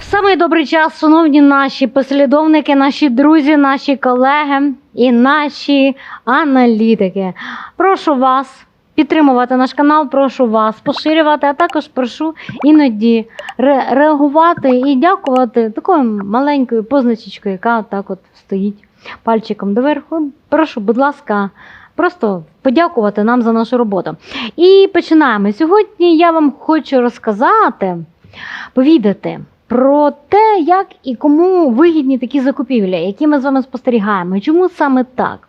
Самий добрий час, шановні наші послідовники, наші друзі, наші колеги і наші аналітики. Прошу вас підтримувати наш канал, прошу вас поширювати, а також прошу іноді ре- реагувати і дякувати такою маленькою позначечкою, яка так от стоїть пальчиком доверху. Прошу, будь ласка, просто подякувати нам за нашу роботу. І починаємо. Сьогодні я вам хочу розказати, повідати про те, як і кому вигідні такі закупівлі, які ми з вами спостерігаємо, і чому саме так.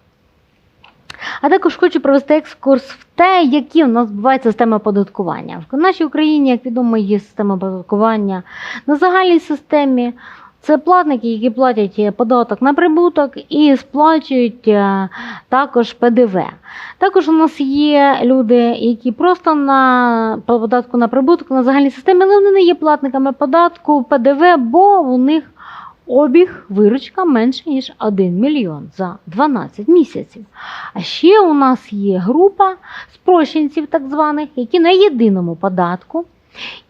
А також хочу провести екскурс в те, які у нас бувають системи оподаткування. В нашій Україні, як відомо, є система оподаткування на загальній системі. Це платники, які платять е, податок на прибуток і сплачують е, також ПДВ. Також у нас є люди, які просто на податку на прибуток на загальній системі, але вони не є платниками податку ПДВ, бо у них обіг виручка менше ніж 1 мільйон за 12 місяців. А ще у нас є група спрощенців, так званих, які на єдиному податку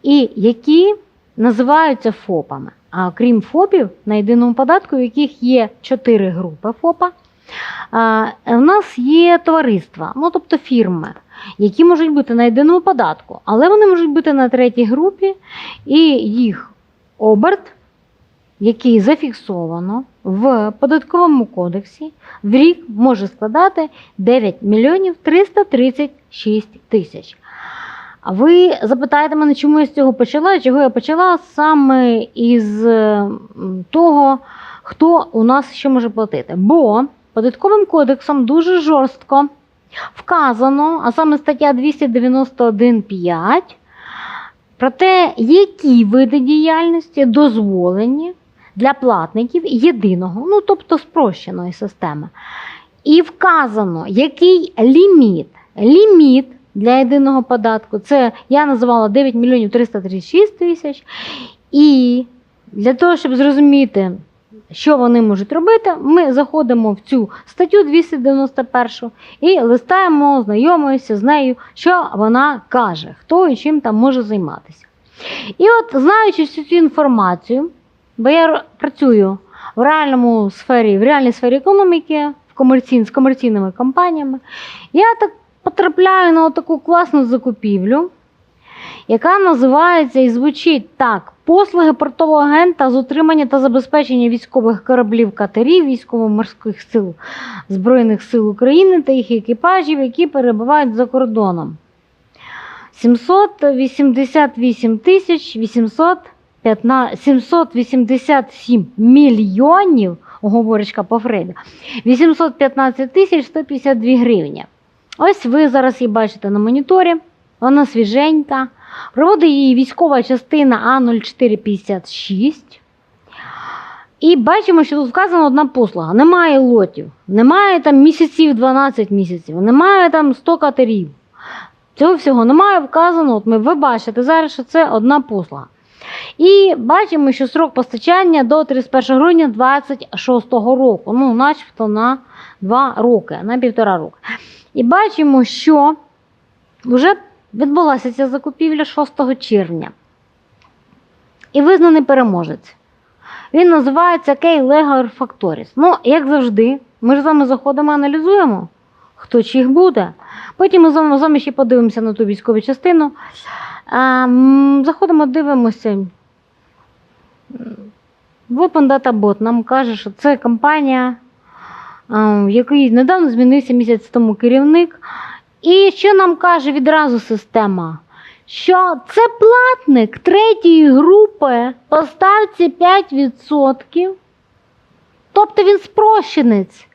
і які називаються ФОПами. А крім ФОПів, на єдиному податку, в яких є чотири групи ФОПа, а, у нас є товариства, ну тобто фірми, які можуть бути на єдиному податку, але вони можуть бути на третій групі, і їх оберт, який зафіксовано в податковому кодексі, в рік може складати 9 мільйонів 336 тисяч. А ви запитаєте мене, чому я з цього почала? Чого я почала саме із е, того, хто у нас ще може платити? Бо податковим кодексом дуже жорстко вказано, а саме стаття 291.5, про те, які види діяльності дозволені для платників єдиного, ну тобто спрощеної системи. І вказано, який ліміт. Ліміт для єдиного податку це я називала 9 мільйонів 336 тисяч. І для того, щоб зрозуміти, що вони можуть робити, ми заходимо в цю статтю 291 і листаємо, знайомимося з нею, що вона каже, хто і чим там може займатися. І от, знаючи всю цю інформацію, бо я працюю в реальному сфері, в реальній сфері економіки, в комерційн, з комерційними компаніями, я так потрапляю на таку класну закупівлю, яка називається і звучить так: послуги портового агента з утримання та забезпечення військових кораблів катерів військово-морських сил Збройних сил України та їх екіпажів, які перебувають за кордоном. 788 тисяч 787 мільйонів, говорочка по Фрейду, 815 тисяч 152 гривні. Ось ви зараз її бачите на моніторі. Вона свіженька. Проводить її військова частина А0456. І бачимо, що тут вказана одна послуга. Немає лотів, немає там місяців 12 місяців, немає там 100 катерів. Цього всього немає вказано. От ми, ви бачите зараз, що це одна послуга. І бачимо, що срок постачання до 31 грудня 2026 року. Ну, начебто на 2 роки, на півтора року. І бачимо, що вже відбулася ця закупівля 6 червня. І визнаний переможець. Він називається Кей Легор Факторіс. Ну, як завжди, ми ж з вами заходимо, аналізуємо, хто чи їх буде. Потім ми з вами, ще подивимося на ту військову частину. Заходимо, дивимося. Weapon Data Bot нам каже, що це компанія, в якій недавно змінився місяць тому керівник. І що нам каже відразу система? Що це платник третьої групи по ставці 5%. Тобто він спрощенець.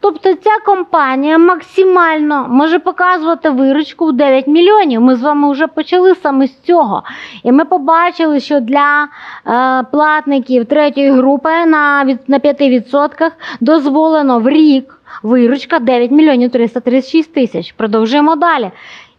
Тобто ця компанія максимально може показувати виручку в 9 мільйонів. Ми з вами вже почали саме з цього. І ми побачили, що для е, платників третьої групи на, на 5% дозволено в рік виручка 9 мільйонів 336 тисяч. Продовжуємо далі.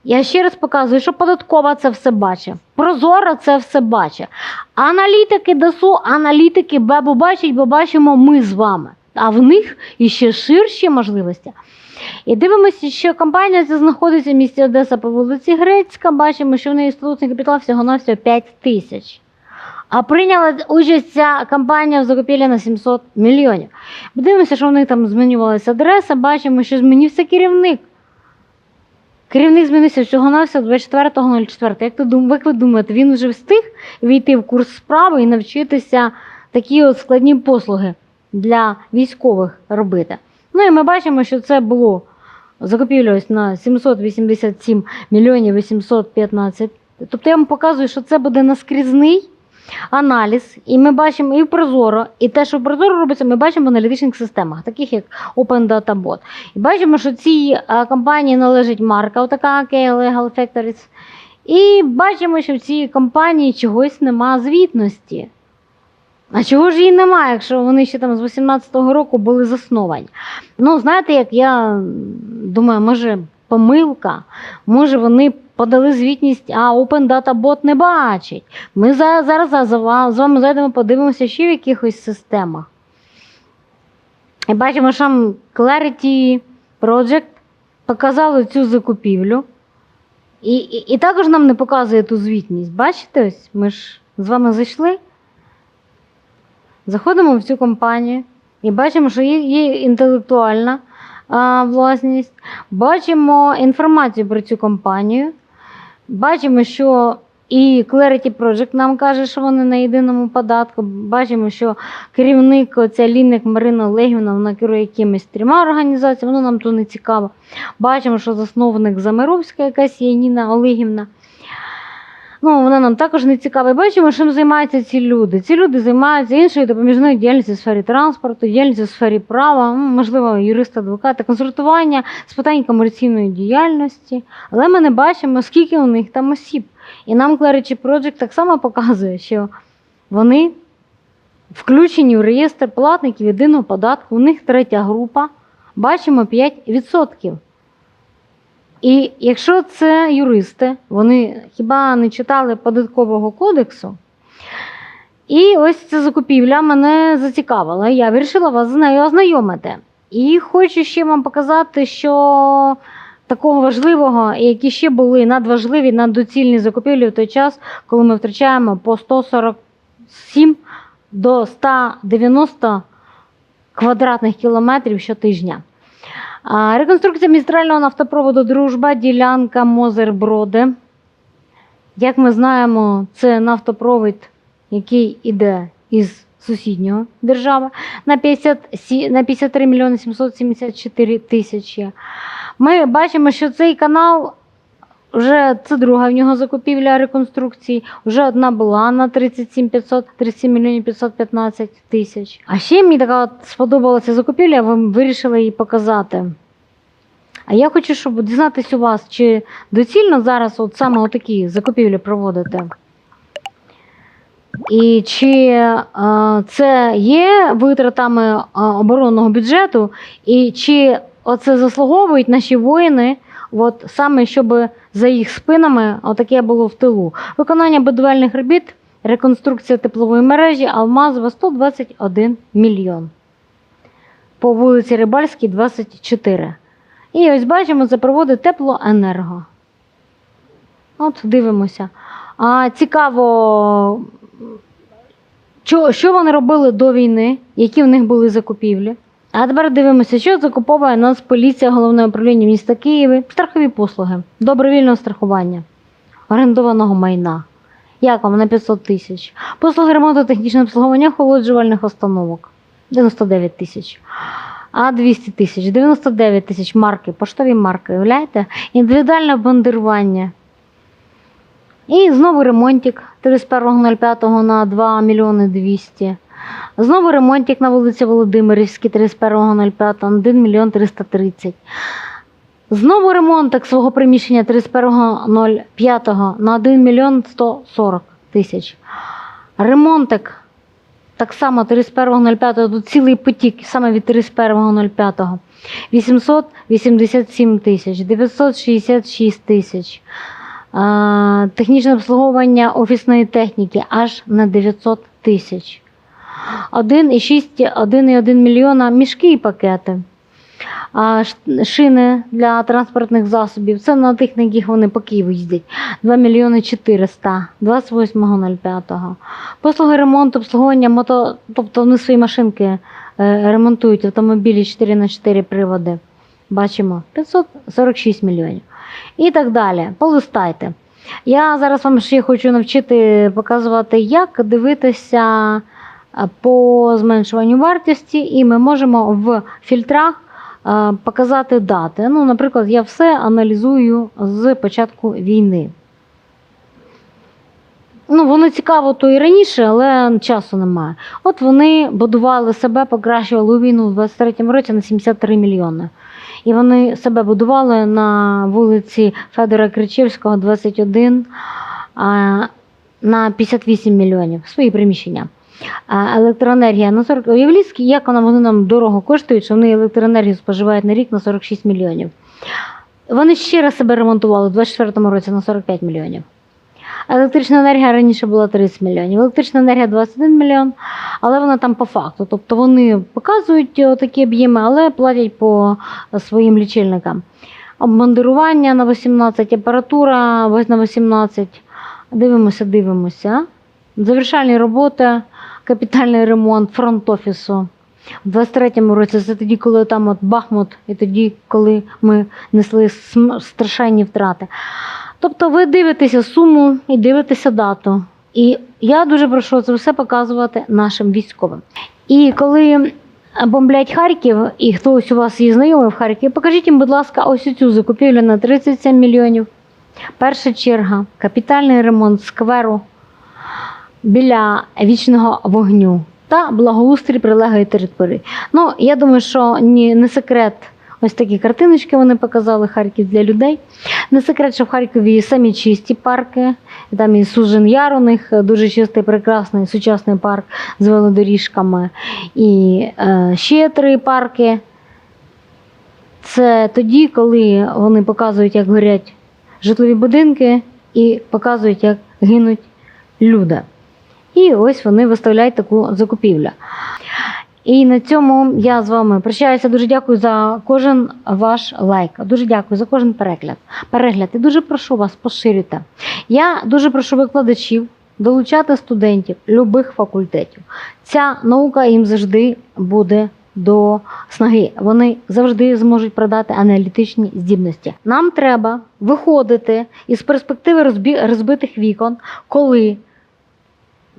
Я ще раз показую, що податкова це все бачить. Прозоро це все бачить. Аналітики ДАСУ, аналітики БЕБу бачать, бо бачимо ми з вами. А в них іще ширші можливості. І дивимося, що компанія ця знаходиться в місті Одеса по вулиці Грецька. Бачимо, що в неї статутний капітал всього-навсього 5 тисяч. А прийняла участь ця компанія в закупівлі на 700 мільйонів. Дивимося, що в них там змінювалася адреса, бачимо, що змінився керівник. Керівник змінився всього навсього 24.04. Як, як ви думаєте, він вже встиг війти в курс справи і навчитися такі от складні послуги для військових робити? Ну і ми бачимо, що це було закупівлялось на 787 мільйонів 815. Тобто я вам показую, що це буде наскрізний аналіз, і ми бачимо і в Прозоро, і те, що в Прозоро робиться, ми бачимо в аналітичних системах, таких як Open Data Bot. І бачимо, що цій компанії належить марка, отака KL Legal Factories. І бачимо, що в цій компанії чогось нема звітності. А чого ж її немає, якщо вони ще там з 18-го року були засновані? Ну, знаєте, як я думаю, може помилка, може вони подали звітність, а Open Data Bot не бачить. Ми зараз з вами зайдемо, подивимося ще в якихось системах. І бачимо, що там Clarity Project показали цю закупівлю. І, і, і також нам не показує ту звітність. Бачите, ось ми ж з вами зайшли. Заходимо в цю компанію і бачимо, що є, інтелектуальна а, власність. Бачимо інформацію про цю компанію. Бачимо, що і Clarity Project нам каже, що вони на єдиному податку. Бачимо, що керівник, оця Лінник Марина Олегівна, вона керує якимись трьома організаціями, воно нам то не цікаво. Бачимо, що засновник Замировська якась є Ніна Олегівна. Ну, вона нам також не цікава. Бачимо, чим займаються ці люди. Ці люди займаються іншою допоміжною діяльністю в сфері транспорту, діяльністю в сфері права, можливо, юрист-адвокати, консультування з питань комерційної діяльності. Але ми не бачимо, скільки у них там осіб. І нам Clarity Project так само показує, що вони включені в реєстр платників єдиного податку. У них третя група. Бачимо 5%. І якщо це юристи, вони хіба не читали податкового кодексу? І ось ця закупівля мене зацікавила. Я вирішила вас з нею ознайомити. І хочу ще вам показати, що такого важливого, які ще були надважливі, наддоцільні закупівлі в той час, коли ми втрачаємо по 147 до 190 квадратних кілометрів щотижня. Реконструкція містрального нафтопроводу Дружба, ділянка Мозер-Броди. Як ми знаємо, це нафтопровід, який йде із сусіднього держави на, 50, на 53 мільйони 774 тисячі. Ми бачимо, що цей канал вже це друга в нього закупівля реконструкції. Вже одна була на 37 500, 37 мільйонів 515 тисяч. А ще мені така от сподобалася закупівля, я вам вирішила її показати. А я хочу, щоб дізнатися у вас, чи доцільно зараз от саме такі закупівлі проводити. І чи це є витратами оборонного бюджету, і чи оце заслуговують наші воїни, от саме щоб за їх спинами отаке було в тилу. Виконання будівельних робіт, реконструкція теплової мережі Алмазова 121 мільйон. По вулиці Рибальській 24. І ось бачимо, це проводить теплоенерго. От дивимося. А цікаво, що вони робили до війни, які в них були закупівлі. А тепер дивимося, що закуповує нас поліція головне управління міста Києва. Страхові послуги, добровільного страхування, орендованого майна. Як вам на 500 тисяч? Послуги ремонту технічного обслуговування охолоджувальних установок 99 тисяч. А 200 тисяч, 99 тисяч марки, поштові марки, уявляєте? Індивідуальне бандирування. І знову ремонтик 31.05 на 2 мільйони 200. Знову ремонтик на вулиці Володимирівській 31.05 на 1 мільйон 330. Знову ремонтик свого приміщення 31.05 на 1 мільйон 140 тисяч. Ремонтик так само 31.05 тут цілий потік саме від 31.05. 887 тисяч, 966 тисяч. Технічне обслуговування офісної техніки аж на 900 тисяч. 1,6, 1,1 мільйона мішки і пакети. Шини для транспортних засобів. Це на тих, на яких вони по Києву їздять. 2 мільйони 400, 28.05. Послуги ремонту, обслуговування мото, тобто вони свої машинки е, ремонтують автомобілі 4 на 4 приводи. Бачимо 546 мільйонів. І так далі. Полистайте. Я зараз вам ще хочу навчити показувати, як дивитися по зменшуванню вартості, і ми можемо в фільтрах е, показати дати. Ну, наприклад, я все аналізую з початку війни. Ну, воно цікаво то і раніше, але часу немає. От вони будували себе, покращували війну у 23-му році на 73 мільйони. І вони себе будували на вулиці Федора Кричевського, 21, на 58 мільйонів свої приміщення. Електроенергія на 40. Уявіть, як вони нам дорого коштують, що вони електроенергію споживають на рік на 46 мільйонів. Вони ще раз себе ремонтували у 24-му році на 45 мільйонів. Електрична енергія раніше була 30 мільйонів, електрична енергія 21 мільйон, але вона там по факту. Тобто вони показують е, такі об'єми, але платять по своїм лічильникам. Обмандирування на 18, апаратура на 18. Дивимося, дивимося. Завершальні роботи, капітальний ремонт фронт-офісу. У 23-му році це тоді, коли там от Бахмут, і тоді, коли ми несли страшенні втрати. Тобто ви дивитеся суму і дивитеся дату. І я дуже прошу це все показувати нашим військовим. І коли бомблять Харків, і хтось у вас є знайомий в Харкові, покажіть їм, будь ласка, ось цю закупівлю на 37 мільйонів. Перша черга, капітальний ремонт скверу біля вічного вогню та благоустрій прилеглої території. Ну, я думаю, що ні, не секрет. Ось такі картиночки вони показали Харків для людей. Не секрет, що в Харкові самі чисті парки. Там і Сужин Яр у них дуже чистий, прекрасний сучасний парк з велодоріжками. І е, ще три парки. Це тоді, коли вони показують, як горять житлові будинки, і показують, як гинуть люди. І ось вони виставляють таку закупівлю. І на цьому я з вами прощаюся. Дуже дякую за кожен ваш лайк. Дуже дякую за кожен перегляд. Перегляд. І дуже прошу вас поширюйте. Я дуже прошу викладачів долучати студентів любих факультетів. Ця наука їм завжди буде до снаги. Вони завжди зможуть продати аналітичні здібності. Нам треба виходити із перспективи розбитих вікон, коли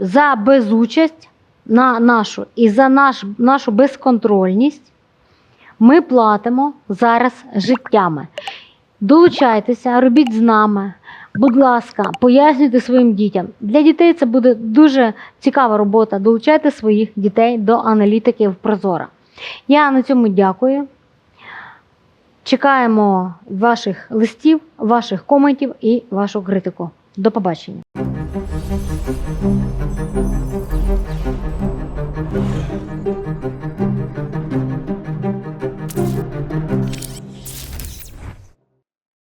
за безучасть на нашу і за наш, нашу безконтрольність ми платимо зараз життями. Долучайтеся, робіть з нами. Будь ласка, пояснюйте своїм дітям. Для дітей це буде дуже цікава робота. Долучайте своїх дітей до аналітики в Прозора. Я на цьому дякую. Чекаємо ваших листів, ваших коментів і вашу критику. До побачення.